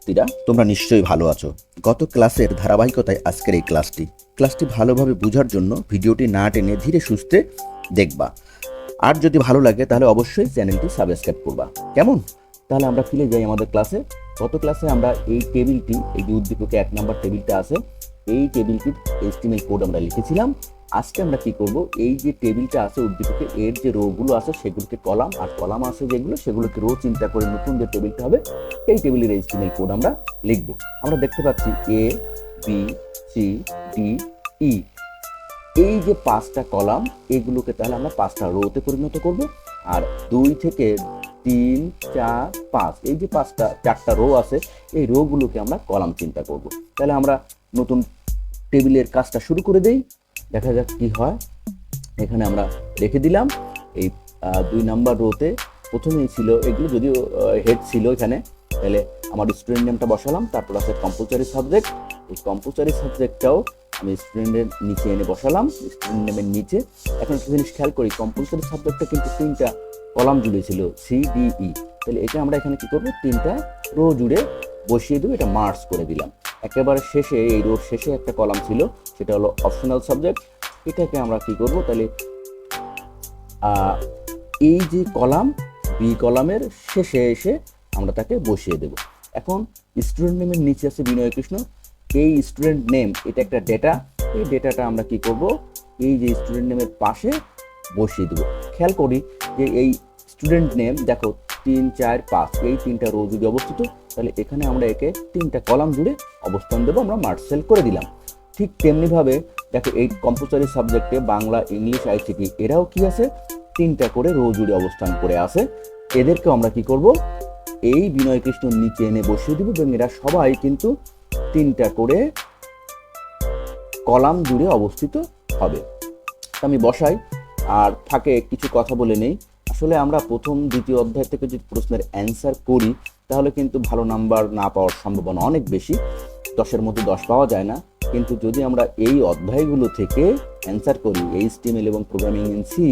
শিক্ষার্থীরা তোমরা নিশ্চয়ই ভালো আছো। গত ক্লাসের ধারাবাহিকতায় আজকের এই ক্লাসটি। ক্লাসটি ভালোভাবে বোঝার জন্য ভিডিওটি না টেনে ধীরে সুস্থে দেখবা। আর যদি ভালো লাগে, তাহলে অবশ্যই চ্যানেলটি সাবস্ক্রাইব করবা। কেমন? তাহলে আমরা ফিরে যাই আমাদের ক্লাসে। গত ক্লাসে আমরা এই টেবিলটি, এই উদ্দীপকে এক নম্বর টেবিলটা আছে, এই টেবিলটির এস্টিমেল কোড আমরা লিখেছিলাম। আজকে আমরা কি করব? এই যে টেবিলটা আছে উদ্দীপকে, এর যে রোগুলো আছে সেগুলোকে কলাম, আর কলাম আছে যেগুলো, সেগুলোকে রো চিন্তা করে নতুন যে টেবিলটা হবে এই টেবিলের এস্টিমেল কোড আমরা লিখব। আমরা দেখতে পাচ্ছি A B C D E এই যে পাঁচটা কলাম, এগুলোকে তাহলে আমরা পাঁচটা রোতে পরিণত করব, আর দুই থেকে তিন, চার, পাঁচ, এই যে পাঁচটা, চারটা রো আছে, এই রোগুলোকে আমরা কলাম চিন্তা করব। তাহলে আমরা নতুন টেবিলের কাজটা শুরু করে দেই। দেখা যাক কি হয়। এখানে আমরা রেখে দিলাম, এই দুই নাম্বার রোতে প্রথমেই ছিল, এগুলো যদিও হেড ছিল এখানে, তাহলে আমার স্টুডেন্ট নেমটা বসালাম, তারপর আছে কম্পালসারি সাবজেক্ট এই কম্পালসারি সাবজেক্টটাও আমি স্টুডেন্টের নিচে এনে বসালাম স্টুডেন্ট নেমের নিচে। এখন একটা জিনিস খেয়াল করি কম্পালসারি সাবজেক্টটা কিন্তু তিনটা কলাম জুড়ে ছিল সি ডি ই তাহলে এটা আমরা এখানে কি করব? তিনটা রো জুড়ে বসিয়ে দেবো, এটা মার্চ করে দিলাম। একেবারে শেষে, এই রোর শেষে একটা কলাম ছিল, সেটা হলো অপশনাল সাবজেক্ট এটাকে আমরা কি করব? তাহলে এই যে কলাম বি কলামের শেষে এসে আমরা তাকে বসিয়ে দেব। এখন স্টুডেন্ট নেমের নিচে আছে বিনয় কৃষ্ণ এই স্টুডেন্ট নেম এটা একটা ডেটা এই ডেটাটা আমরা কি করব? এই যে স্টুডেন্ট নেমের পাশে বসিয়ে দেবো। খেয়াল করি যে এই স্টুডেন্ট নেম দেখো, তিন, চার, পাঁচ, এই তিনটা রো যদি অবস্থিত, তাহলে এখানে আমরা একে তিনটা কলাম জুড়ে অবস্থান দেবো, আমরা মার্সেল করে দিলাম। ঠিক তেমনিভাবে দেখো এই কম্পালসারি সাবজেক্টে বাংলা, ইংলিশ আইসিটি এরাও কি আছে? তিনটা করে রো জুড়ে অবস্থান করে আছে। এদেরকে আমরা কি করব? এই বিনয় কৃষ্ণ নিচে এনে বসিয়ে দিব, এবং এরা সবাই কিন্তু তিনটা করে কলাম জুড়ে অবস্থিত হবে। আমি বসাই, আর ফাঁকে কিছু কথা বলে নেই। আসলে আমরা প্রথম, দ্বিতীয় অধ্যায় থেকে যদি প্রশ্নের অ্যান্সার করি, তাহলে কিন্তু ভালো নাম্বার না পাওয়ার সম্ভাবনা অনেক বেশি। দশের মধ্যে দশ পাওয়া যায় না। কিন্তু যদি আমরা এই অধ্যায়গুলো থেকে অ্যান্সার করি এইচটিএমএল এবং প্রোগ্রামিং ইন সি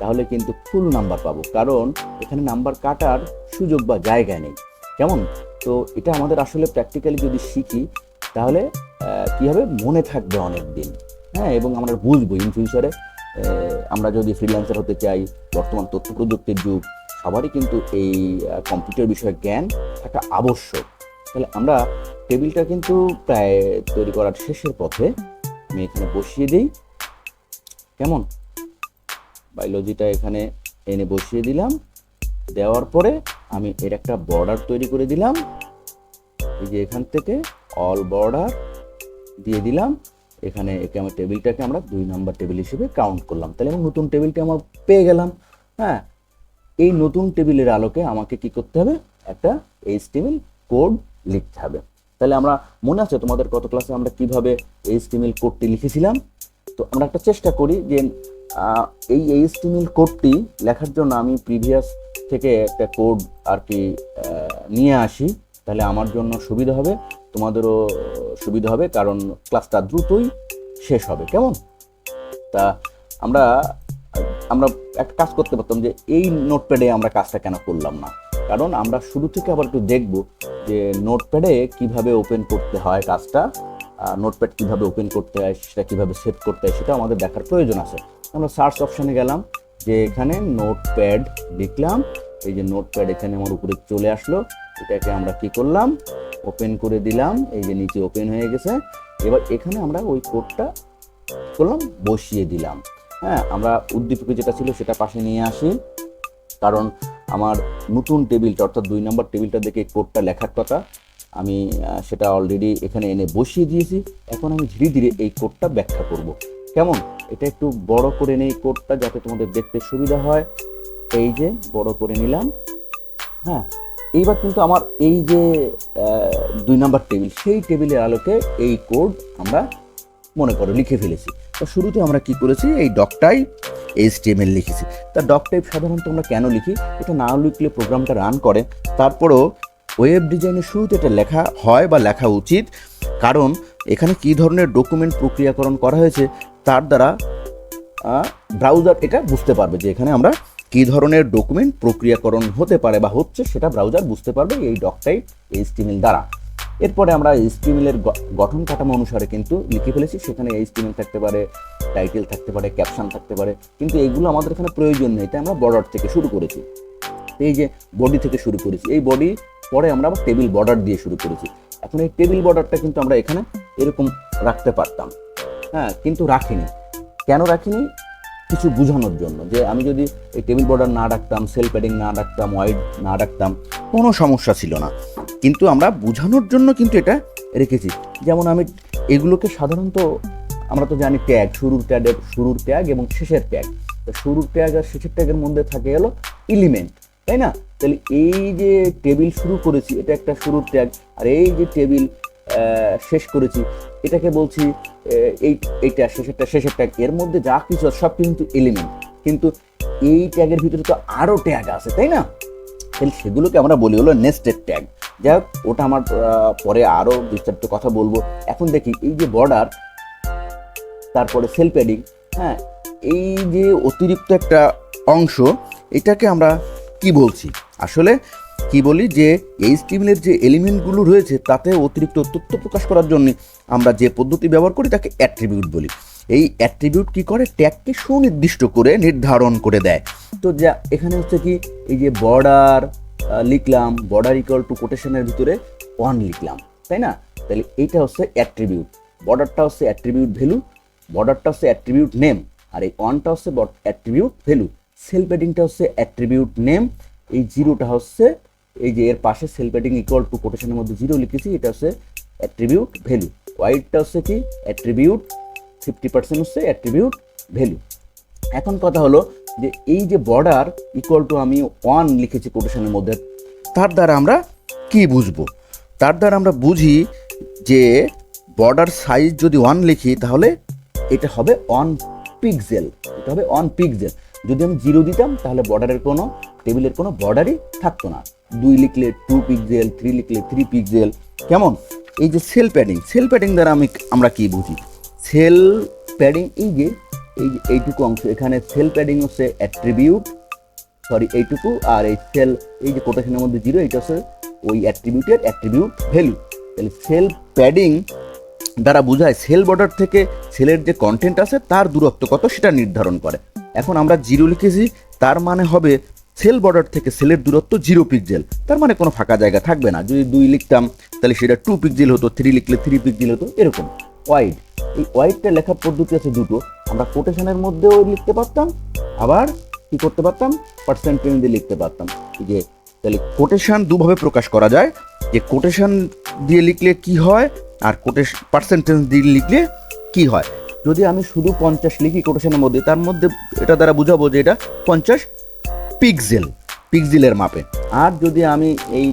তাহলে কিন্তু ফুল নাম্বার পাবো। কারণ এখানে নাম্বার কাটার সুযোগ বা জায়গা নেই। কেমন? তো এটা আমাদের আসলে প্র্যাকটিক্যালি যদি শিখি, তাহলে কি হবে? মনে থাকবে অনেক দিন হ্যাঁ এবং আমরা বুঝব ইন ফিউচারে আমরা যদি ফ্রিল্যান্সার হতে চাই, বর্তমান তথ্য প্রযুক্তির যুগ, সবারই কিন্তু এই কম্পিউটার বিষয়ে জ্ঞান থাকা আবশ্যক। তাহলে আমরা টেবিলটা কিন্তু প্রায় তৈরি করার শেষের পথে আমি এখানে বসিয়ে দিই। কেমন? বায়োলজিটা এখানে এনে বসিয়ে দিলাম। দেওয়ার পরে আমি এর একটা বর্ডার তৈরি করে দিলাম। এই যে এখান থেকে অল বর্ডার দিয়ে দিলাম। এখানে একে আমার টেবিলটাকে আমরা দুই নাম্বার টেবিল হিসেবে কাউন্ট করলাম। তাহলে আমি নতুন টেবিলটা আমার পেয়ে গেলাম। হ্যাঁ এই নতুন টেবিলের আলোকে আমাকে কি করতে হবে? একটা এইচ টেবিল কোড লিখতে হবে। তাহলে আমরা মনে আছে তোমাদের কত ক্লাসে আমরা কীভাবে এইচটিএমএল কোডটি লিখেছিলাম? তো আমরা একটা চেষ্টা করি যে এই এইচটিএমএল কোডটি লেখার জন্য আমি প্রিভিয়াস থেকে একটা কোড আর কি নিয়ে আসি। তাহলে আমার জন্য সুবিধা হবে, তোমাদেরও সুবিধা হবে, কারণ ক্লাসটা দ্রুতই শেষ হবে। কেমন? তা আমরা আমরা একটা কাজ করতে পারতাম যে, এই নোটপ্যাডে আমরা কাজটা কেন করলাম না? কারণ আমরা শুরু থেকে আবার একটু দেখব যে নোটপ্যাডে কীভাবে ওপেন করতে হয় কাজটা নোটপ্যাড কীভাবে ওপেন করতে হয়, সেটা কীভাবে সেভ করতে হয়, সেটা আমাদের দেখার প্রয়োজন আছে। আমরা সার্চ অপশানে গেলাম, যে এখানে নোটপ্যাড লিখলাম, এই যে নোটপ্যাড এখানে আমার উপরে চলে আসলো, এটাকে আমরা কি করলাম? ওপেন করে দিলাম, এই যে নিচে ওপেন হয়ে গেছে, এবার এখানে আমরা ওই কোডটা করলাম? বসিয়ে দিলাম। হ্যাঁ আমরা উদ্দীপকে যেটা ছিল সেটা পাশে নিয়ে আসি, কারণ আমার নতুন টেবিলটা, অর্থাৎ দুই নম্বর টেবিলটা দেখে কোডটা লেখার কথা, আমি সেটা অলরেডি এখানে এনে বসিয়ে দিয়েছি। এখন আমি ধীরে ধীরে এই কোডটা ব্যাখ্যা করব। কেমন? এটা একটু বড় করে নেই কোডটা যাতে তোমাদের দেখতে সুবিধা হয়। এই যে, বড় করে নিলাম। হ্যাঁ এইবার কিন্তু আমার এই যে দুই নম্বর টেবিল, সেই টেবিলের আলোকে এই কোড আমরা মনে করো লিখে ফেলেছি। তো শুরুতে আমরা কি করেছি? এই ডকটাই এইচটিএমএল লিখেছি। তা ডক টাইপ সাধারণত আমরা কেন লিখি? এটা না লিখলে প্রোগ্রামটা রান করে। তারপরও ওয়েব ডিজাইনের শুরুতে এটা লেখা হয় বা লেখা উচিত। কারণ এখানে কী ধরনের ডকুমেন্ট প্রক্রিয়াকরণ করা হয়েছে, তার দ্বারা ব্রাউজার এটা বুঝতে পারবে যে এখানে আমরা কী ধরনের ডকুমেন্ট প্রক্রিয়াকরণ হতে পারে বা হচ্ছে, সেটা ব্রাউজার বুঝতে পারবে এই ডক টাইপ এইচটিএমএল দ্বারা। এরপরে আমরা এর গঠন কাঠামো অনুসারে কিন্তু লিখে ফেলেছি। সেখানে এই এইচটিএমএল থাকতে পারে, টাইটেল থাকতে পারে, ক্যাপশন থাকতে পারে। কিন্তু এগুলো আমাদের এখানে প্রয়োজন নেই তাই আমরা বর্ডার থেকে শুরু করেছি। এই যে বডি থেকে শুরু করেছি, এই বডি পরে আমরা আবার টেবিল বর্ডার দিয়ে শুরু করেছি। এখন এই টেবিল বর্ডারটা কিন্তু আমরা এখানে এরকম রাখতে পারতাম। হ্যাঁ কিন্তু রাখিনি। কেন রাখিনি? কিছু বোঝানোর জন্য। যে আমি যদি এই টেবিল বর্ডার না রাখতাম সেল প্যাডিং না রাখতাম ওয়াইড না রাখতাম কোনো সমস্যা ছিল না। কিন্তু আমরা বোঝানোর জন্য কিন্তু এটা রেখেছি। যেমন আমি এগুলোকে সাধারণত আমরা তো জানি ট্যাগ, শুরুর ট্যাগের শুরুর ট্যাগ এবং শেষের ট্যাগ। শুরুর ট্যাগ আর শেষের ট্যাগের মধ্যে থাকে হলো এলিমেন্ট তাই না? তাহলে এই যে টেবিল শুরু করেছি, এটা একটা শুরুর ট্যাগ। আর এই যে টেবিল শেষ করেছি, এটাকে বলছি এই, এইটা শেষেরটা শেষের ট্যাগ। এর মধ্যে যা কিছু সব কিন্তু এলিমেন্ট কিন্তু এই ট্যাগের ভিতরে তো আরও ট্যাগ আছে, তাই না? তাহলে সেগুলোকে আমরা বলি হলো নেস্টেড ট্যাগ যাই হোক, ওটা আমার পরে আরও বিস্তারিত কথা বলব। এখন দেখি, এই যে বর্ডার তারপরে সেল প্যাডিং হ্যাঁ এই যে অতিরিক্ত একটা অংশ, এটাকে আমরা কি বলছি? আসলে কি বলি যে এই স্টিমেলের যে এলিমেন্টগুলো রয়েছে, তাতে অতিরিক্ত তথ্য প্রকাশ করার জন্য আমরা যে পদ্ধতি ব্যবহার করি, তাকে অ্যাট্রিবিউট বলি। এই অ্যাট্রিবিউট কি করে? ট্যাগকে সুনির্দিষ্ট করে, নির্ধারণ করে দেয়। তো যা, এখানে হচ্ছে কি, এই যে বর্ডার লিখলাম বর্ডার ইকুয়াল টু কোটেশনের ভিতরে ওয়ান লিখলাম, তাই না? তাহলে এইটা হচ্ছে অ্যাট্রিবিউট বর্ডারটা হচ্ছে অ্যাট্রিবিউট ভ্যালু বর্ডারটা হচ্ছে অ্যাট্রিবিউট নেম আর এই ওয়ানটা হচ্ছে অ্যাট্রিবিউট ভ্যালু সেল প্যাডিংটা হচ্ছে অ্যাট্রিবিউট নেম এই জিরোটা হচ্ছে, এই যে এর পাশে সেল প্যাডিং ইকুয়াল টু কোটেশনের মধ্যে জিরো লিখেছি, এটা হচ্ছে অ্যাট্রিবিউট ভ্যালু ওয়াইডটা হচ্ছে কি? অ্যাট্রিবিউট ফিফটি পার্সেন্ট হচ্ছে অ্যাট্রিবিউট ভ্যালু এখন কথা হলো যে এই যে বর্ডার ইকুয়াল টু আমি ওয়ান লিখেছি কোটেশনের মধ্যে, তার দ্বারা আমরা কি বুঝব? তার দ্বারা আমরা বুঝি যে বর্ডার সাইজ যদি ওয়ান লিখি, তাহলে এটা হবে অন পিক্সেল এটা হবে অন পিক্সেল যদি আমি জিরো দিতাম, তাহলে বর্ডারের কোনো টেবিলের কোনো বর্ডারই থাকতো না। দুই লিখলে টু পিক্সেল থ্রি লিখলে থ্রি পিক্সেল কেমন? এই যে সেল প্যাডিং সেল প্যাডিং দ্বারা আমি আমরা কি বুঝি? সেল প্যাডিং, এই যে, এই এইটুকু অংশ, এখানে সেল প্যাডিং হচ্ছে অ্যাট্রিবিউট সরি এইটুকু, আর এই সেল, এই যে কোটেশনের মধ্যে জিরো এটা হচ্ছে ওই অ্যাট্রিবিউটের অ্যাট্রিবিউট ভ্যালু তাহলে সেল প্যাডিং দ্বারা বোঝায় সেল বর্ডার থেকে সেলের যে কন্টেন্ট আছে, তার দূরত্ব কত সেটা নির্ধারণ করে। এখন আমরা জিরো লিখেছি, তার মানে হবে সেল বর্ডার থেকে সেলের দূরত্ব জিরো পিক্সেল তার মানে কোনো ফাঁকা জায়গা থাকবে না। যদি দুই লিখতাম, তাহলে সেটা টু পিক্সেল হতো থ্রি লিখলে থ্রি পিক্সেল হতো, এরকম। ওয়াইড এই ওয়াইডটা লেখার পদ্ধতি আছে দুটো। আমরা কোটেশনের মধ্যেও লিখতে পারতাম, আবার কি করতে পারতাম? পার্সেন্টেজ দিয়ে লিখতে পারতাম। যে, তাহলে কোটেশন দুভাবে প্রকাশ করা যায়। যে কোটেশন দিয়ে লিখলে কি হয়, আর কোটেশ পার্সেন্টেজ দিয়ে লিখলে কি হয়। যদি আমি শুধু পঞ্চাশ লিখি কোটেশনের মধ্যে, তার মধ্যে এটা দ্বারা বুঝাবো যে এটা পঞ্চাশ পিক্সেল পিক্সেলের মাপে। আর যদি আমি এই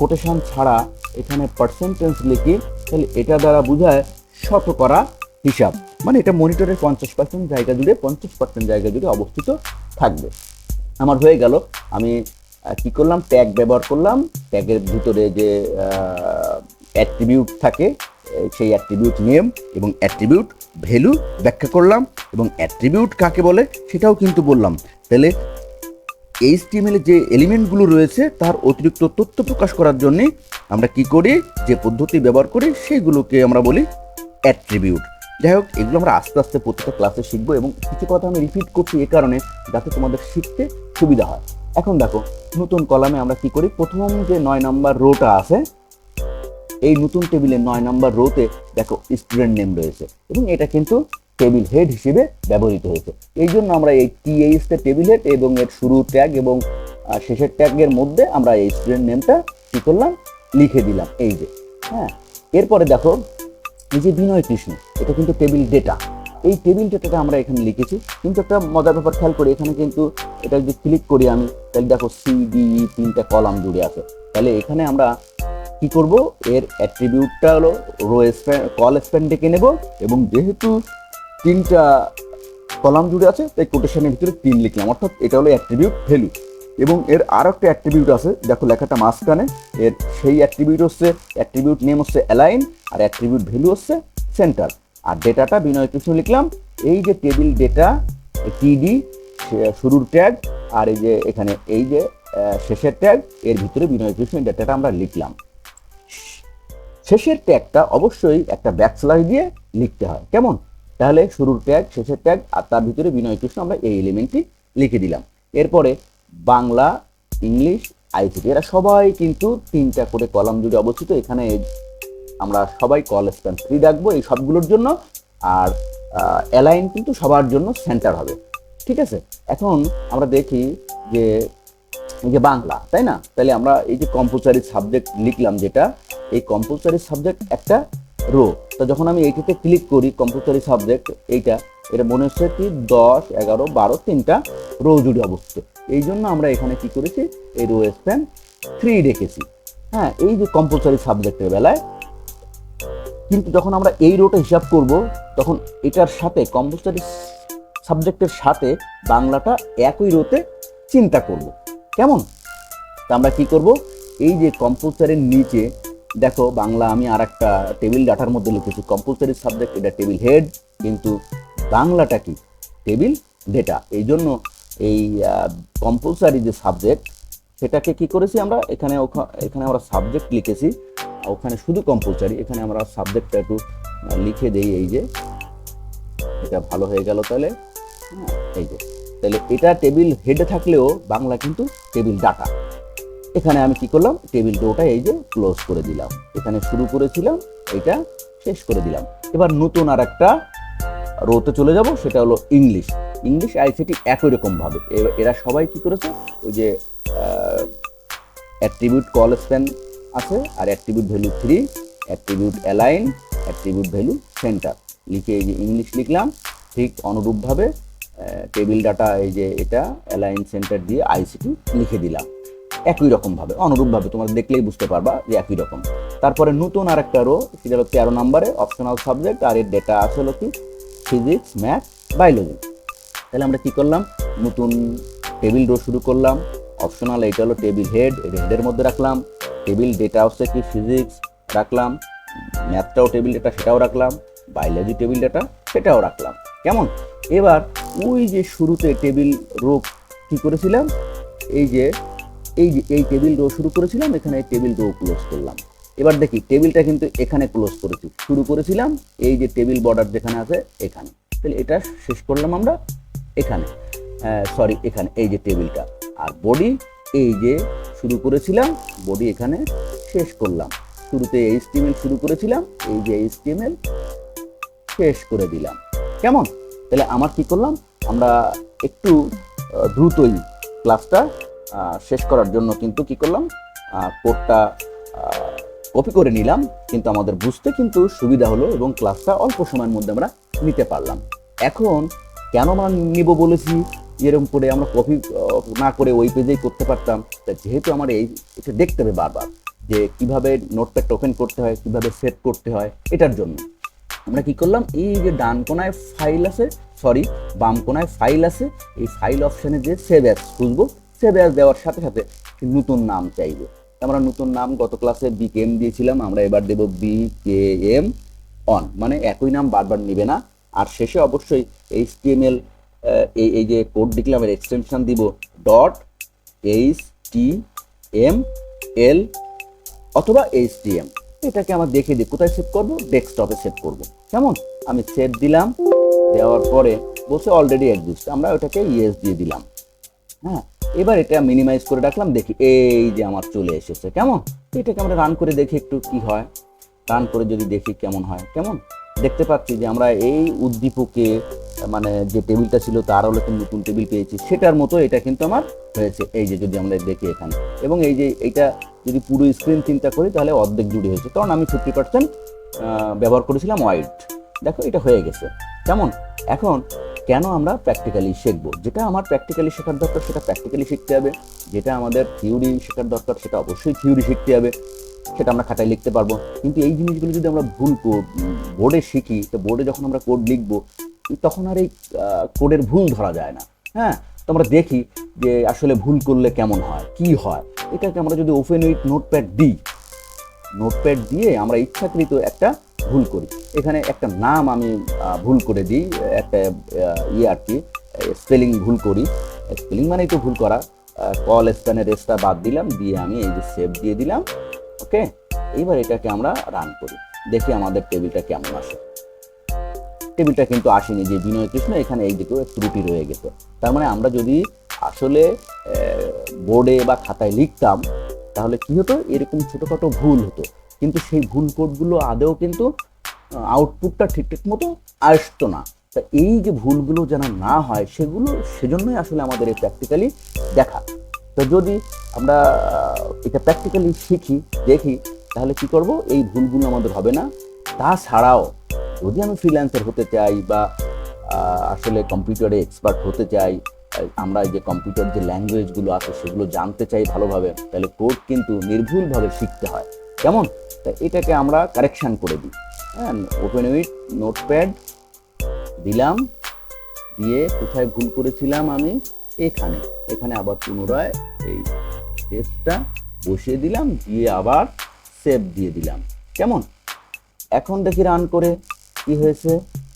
কোটেশন ছাড়া এখানে পার্সেন্টেজ লিখি, তাহলে এটা দ্বারা বোঝায় শতকরা হিসাব। মানে এটা মনিটরের পঞ্চাশ পার্সেন্ট জায়গা জুড়ে, পঞ্চাশ পার্সেন্ট জায়গা জুড়ে অবস্থিত থাকবে। আমার হয়ে গেল, আমি কি করলাম? ট্যাগ ব্যবহার করলাম। ট্যাগের ভিতরে যে অ্যাট্রিবিউট থাকে সেই অ্যাট্রিবিউট নেম এবং অ্যাট্রিবিউট ভ্যালু ব্যাখ্যা করলাম এবং অ্যাট্রিবিউট কাকে বলে সেটাও কিন্তু বললাম। তাহলে এইচটিএমএল যে এলিমেন্টগুলো রয়েছে, তার অতিরিক্ত তথ্য প্রকাশ করার জন্যে আমরা কি করি? যে পদ্ধতি ব্যবহার করি, সেগুলোকে আমরা বলি অ্যাট্রিবিউট যাই হোক এগুলো আমরা আস্তে আস্তে প্রত্যেকটা ক্লাসে শিখব এবং কিছু কথা আমি রিপিট করছি এ কারণে যাতে তোমাদের শিখতে সুবিধা হয়। এখন দেখো, নতুন কলামে আমরা কি করি? প্রথম যে নয় নাম্বার রোটা আছে, এই নতুন টেবিলের নয় নাম্বার রোতে দেখো স্টুডেন্ট নেম রয়েছে এবং এটা কিন্তু টেবিল হেড হিসেবে ব্যবহৃত হয়েছে। এই জন্য আমরা এই টিএইচ টেবিল হেড এবং এর শুরু ট্যাগ এবং শেষের ট্যাগের মধ্যে আমরা এই স্টুডেন্ট নেমটা কি করলাম? লিখে দিলাম, এই যে হ্যাঁ। এরপরে দেখো এই যে বিনয় কৃষ্ণ, এটা কিন্তু টেবিল ডেটা এই টেবিল ডেটাটা আমরা এখানে লিখেছি। কিন্তু একটা মজার ব্যাপার খেয়াল করি, এখানে কিন্তু এটা যদি ক্লিক করি আমি, তাহলে দেখো সি ডি তিনটা কলাম জুড়ে আছে। তাহলে এখানে আমরা কি করব? এর অ্যাট্রিবিউটটা হলো রো স্প্যান কল স্প্যান ডেকে নেব এবং যেহেতু তিনটা কলাম জুড়ে আছে, তাই কোটেশনের ভিতরে তিন লিখলাম। অর্থাৎ এটা হলো অ্যাট্রিবিউট ভ্যালু এবং এর আর একটা অ্যাট্রিবিউট আছে, দেখো লেখাটা মাঝখানে, এর সেই অ্যাট্রিবিউট হচ্ছে অ্যাট্রিবিউট নেম হচ্ছে অ্যালাইন আর অ্যাট্রিবিউট ভ্যালু হচ্ছে সেন্টার আর ডেটাটা বিনয় কৃষ্ণ লিখলাম, এই যে টেবিল ডেটা টিডি শুরুর ট্যাগ আর এই যে এখানে এই যে শেষের ট্যাগ এর ভিতরে বিনয় কৃষ্ণ ডেটাটা আমরা লিখলাম। শেষের ট্যাগটা অবশ্যই একটা ব্যাকস্ল্যাশ দিয়ে লিখতে হয়, কেমন? তাহলে শুরুর ট্যাগ শেষের ট্যাগ আর তার ভিতরে বিনয় কৃষ্ণ আমরা এই এলিমেন্টটি লিখে দিলাম। এরপরে বাংলা, ইংলিশ, আইসিটি, এরা সবাই কিন্তু তিনটা করে কলাম জুড়ে অবস্থিত। এখানে আমরা সবাই কল স্প্যান থ্রি রাখব এই সবগুলোর জন্য। আর অ্যালাইন কিন্তু সবার জন্য সেন্টার হবে। ঠিক আছে? এখন আমরা দেখি যে যে বাংলা, তাই না? তাহলে আমরা এই যে কম্পালসারি সাবজেক্ট লিখলাম যেটা, এই কম্পালসারি সাবজেক্ট একটা রো তো যখন আমি এইটাতে ক্লিক করি কম্পালসারি সাবজেক্ট এইটা, এটা মনে হচ্ছে কি দশ, এগারো, বারো, তিনটা রো জুড়ে অবস্থিত। এই জন্য আমরা এখানে কি করেছি? এই রো স্প্যান থ্রি রেখেছি। হ্যাঁ এই যে কম্পালসারি সাবজেক্টের বেলায়, কিন্তু যখন আমরা এই রোটা হিসাব করব, তখন এটার সাথে কম্পালসারি সাবজেক্টের সাথে বাংলাটা একই রোতে চিন্তা করব। কেমন? তা আমরা কি করব? এই যে কম্পালসারির নিচে, দেখো বাংলা আমি আর একটা টেবিল ডাটার মধ্যে লিখেছি। কম্পালসারি সাবজেক্ট এটা টেবিল হেড কিন্তু বাংলাটা কি? টেবিল ডেটা এই জন্য এই কম্পালসারি যে সাবজেক্ট সেটাকে কি করেছি আমরা? এখানে এখানে আমরা সাবজেক্ট লিখেছি। ওখানে শুধু কম্পালসারি এখানে আমরা সাবজেক্টটা একটু লিখে দেই এই যে। এটা ভালো হয়ে গেল তাহলে। হ্যাঁ, এই যে। তাহলে এটা টেবিল হেডে থাকলেও বাংলা কিন্তু টেবিল ডাটা এখানে আমি কি করলাম? টেবিল ডোটা এই যে ক্লোজ করে দিলাম। এখানে শুরু করেছিলাম এটা শেষ করে দিলাম। এবার নতুন আর একটা রোতে চলে যাব সেটা হলো ইংলিশ ইংলিশ আইসিটি একই রকম ভাবে। এরা সবাই কি করেছে? ওই যে অ্যাট্রিবিউট কল স্প্যান আছে আর attribute value three attribute align attribute value centre লিখে এই যে ইংলিশ লিখলাম, ঠিক অনুরূপভাবে টেবিল ডাটা এই যে এটা অ্যালাইন সেন্টার দিয়ে আইসিটি লিখে দিলাম। একই রকমভাবে অনুরূপভাবে তোমরা দেখলেই বুঝতে পারবা যে একই রকম। তারপরে নতুন আর একটা রো সেটা হলো তেরো নম্বরে অপশনাল সাবজেক্ট আর এর ডেটা আছে হলো কি? ফিজিক্স ম্যাথ বায়োলজি তাহলে আমরা কি করলাম? নতুন টেবিল রো শুরু করলাম। অপশনাল এটা হলো টেবিল হেড হেডের মধ্যে রাখলাম। টেবিল ডেটা হচ্ছে কি? ফিজিক্স রাখলাম। ম্যাথটাও টেবিল ডেটা সেটাও রাখলাম। বায়োলজি টেবিল ডেটা সেটাও রাখলাম। কেমন? এবার ওই যে শুরুতে টেবিল রো কি করেছিলাম? এই যে এই যে, এই টেবিল রো শুরু করেছিলাম, এখানে টেবিল রো ক্লোজ করলাম। এবার দেখি টেবিলটা কিন্তু এখানে ক্লোজ করেছি। শুরু করেছিলাম এই যে টেবিল বর্ডার যেখানে আছে, এখানে। তাহলে এটা শেষ করলাম আমরা। এখানে সরি এখানে, এই যে টেবিলটা। আর বডি এই যে শুরু করেছিলাম বডি এখানে শেষ করলাম। শুরুতে এইচটিএমএল শুরু করেছিলাম, এই যে এইচটিএমএল শেষ করে দিলাম। কেমন? তাহলে আমার কি করলাম? আমরা একটু দ্রুতই ক্লাসটা শেষ করার জন্য কিন্তু কি করলাম? কোডটা কপি করে নিলাম। কিন্তু আমাদের বুঝতে কিন্তু সুবিধা হলো এবং ক্লাসটা অল্প সময়ের মধ্যে আমরা নিতে পারলাম। এখন কেন আমরা নিব বলেছি? এরকম করে আমরা কপি না করে ওই পেজেই করতে পারতাম। তা যেহেতু আমার এই, এটা দেখতে হবে বারবার যে কীভাবে নোটপ্যাড ওপেন করতে হয়, কীভাবে সেভ করতে হয়, এটার জন্য। আমরা কি করলাম? এই যে ডান কোনায় ফাইল আছে সরি বাম কোনায় ফাইল আছে, এই ফাইল অপশানে যে সেভ অ্যাস খুঁজবো সেভ অ্যাস দেওয়ার সাথে সাথে নতুন নাম চাইবে। আমরা নতুন নাম গত ক্লাসে বিকেএম দিয়েছিলাম, আমরা এবার দেব বি কে এম অন মানে একই নাম বারবার নিবে না। আর শেষে অবশ্যই এইচ টি এম এল এই এই যে কোড লিখলাম এর এক্সটেনশন দিব dot H T M L অথবা এইচটিএম এটাকে আমার দেখে দিই কোথায় সেভ করব? ডেস্কটপে সেভ করব। কেমন? আমি সেভ দিলাম, দেওয়ার পরে বসে অলরেডি এক্সিস্ট আমরা ওটাকে ইয়েস দিয়ে দিলাম। হ্যাঁ এবার এটা মিনিমাইজ করে রাখলাম, দেখি এই যে আমার চলে এসেছে। কেমন? এটাকে আমরা রান করে দেখি একটু কি হয়। রান করে যদি দেখি কেমন হয়। কেমন? দেখতে পাচ্ছি যে আমরা এই উদ্দীপকে মানে যে টেবিলটা ছিল তার হলো একটা নতুন টেবিল পেয়েছি। সেটার মতো এটা কিন্তু আমার হয়েছে। এই যে যদি আমরা দেখি এখানে। এবং এই যে এইটা যদি পুরো স্ক্রিন চিন্তা করি তাহলে অর্ধেক জুড়ে হয়েছে। কারণ আমি ফিফটি পার্সেন্ট ব্যবহার করেছিলাম হোয়াইট দেখো, এটা হয়ে গেছে। কেমন? এখন কেন আমরা প্র্যাকটিক্যালি শিখব? যেটা আমার প্র্যাকটিক্যালি শেখার দরকার সেটা প্র্যাকটিক্যালি শিখতে হবে। যেটা আমাদের থিওরি শেখার দরকার সেটা অবশ্যই থিওরি শিখতে হবে। সেটা আমরা খাতায় লিখতে পারব। কিন্তু এই জিনিসগুলো যদি আমরা ভুল বোর্ডে শিখি, তো বোর্ডে যখন আমরা কোড লিখব, তখন আর এই কোডের ভুল ধরা যায় না। হ্যাঁ? তো আমরা দেখি যে আসলে ভুল করলে কেমন হয়, কি হয়? এটাকে আমরা যদি ওপেন উইথ নোটপ্যাড দিই নোটপ্যাড দিয়ে আমরা ইচ্ছাকৃত একটা ভুল করি। এখানে একটা নাম আমি ভুল করে দিই, একটা ইয়ে আর কি স্পেলিং ভুল করি। স্পেলিং মানেই তো ভুল করা। কল স্প্যানের রেসটা বাদ দিলাম, দিয়ে আমি এই যে সেভ দিয়ে দিলাম ওকে এইবার এটাকে আমরা রান করি। দেখি আমাদের টেবিলটা কেমন আসে টেবিলটা কিন্তু আসেনি যে বিনয় কৃষ্ণ, এখানে এই দিকেও ত্রুটি রয়ে গেছে। তার মানে আমরা যদি আসলে বোর্ডে বা খাতায় লিখতাম, তাহলে কি হতো? এরকম ছোটোখাটো ভুল হতো। কিন্তু সেই ভুল কোডগুলো আদেও কিন্তু আউটপুটটা ঠিকঠাক মতো আসতো না। তা এই যে ভুলগুলো যেন না হয়, সেগুলো, সেজন্যই আসলে আমাদের এই প্র্যাকটিক্যালি দেখা। তো যদি আমরা এটা প্র্যাকটিক্যালি শিখি, দেখি তাহলে কি করব? এই ভুলগুলো আমাদের হবে না। তাছাড়াও, যদি আমি ফ্রিল্যান্সার হতে চাই বা আসলে কম্পিউটারে এক্সপার্ট হতে চাই আমরা যে কম্পিউটার যে ল্যাঙ্গুয়েজগুলো আছে সেগুলো জানতে চাই ভালোভাবে, তাহলে কোড কিন্তু নির্ভুলভাবে শিখতে হয়। কেমন? তা এটাকে আমরা কারেকশন করে দিই। হ্যাঁ ওপেন উইথ নোটপ্যাড দিলাম, দিয়ে কোথায় ভুল করেছিলাম আমি? এখানে। এখানে আবার পুনরায় এই টেপটা বসিয়ে দিলাম, দিয়ে আবার সেভ দিয়ে দিলাম। কেমন? এখন দেখি রান করে কি হয়েছে?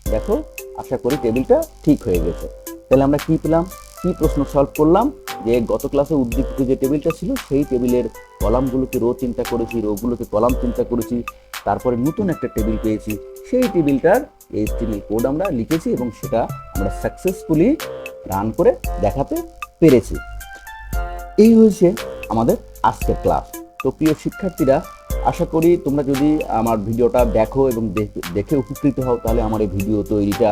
দেখো, আশা করি টেবিলটা ঠিক হয়ে গেছে। তাহলে আমরা কি পেলাম? কি প্রশ্ন সলভ করলাম? যে গত ক্লাসে উদ্দীপিত যে টেবিলটা ছিল, সেই টেবিলের কলামগুলোকে রো চিন্তা করেছি রোগুলোকে কলাম চিন্তা করেছি। তারপরে নতুন একটা টেবিল পেয়েছি। সেই টেবিলটার এইচটিএমএল কোড আমরা লিখেছি এবং সেটা আমরা সাকসেসফুলি রান করে দেখাতে পেরেছি। এই হয়েছে আমাদের আজকের ক্লাস তো প্রিয় শিক্ষার্থীরা আশা করি তোমরা যদি আমার ভিডিওটা দেখো এবং দেখে উপকৃত হও, তাহলে আমার এই ভিডিও তৈরিটা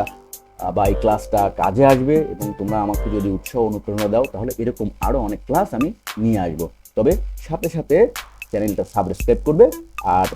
বা এই ক্লাসটা কাজে আসবে এবং তোমরা আমাকে যদি উৎসাহ অনুপ্রেরণা দাও, তাহলে এরকম আরও অনেক ক্লাস আমি নিয়ে আসব। তবে সাথে সাথে চ্যানেলটা সাবস্ক্রাইব করবে আর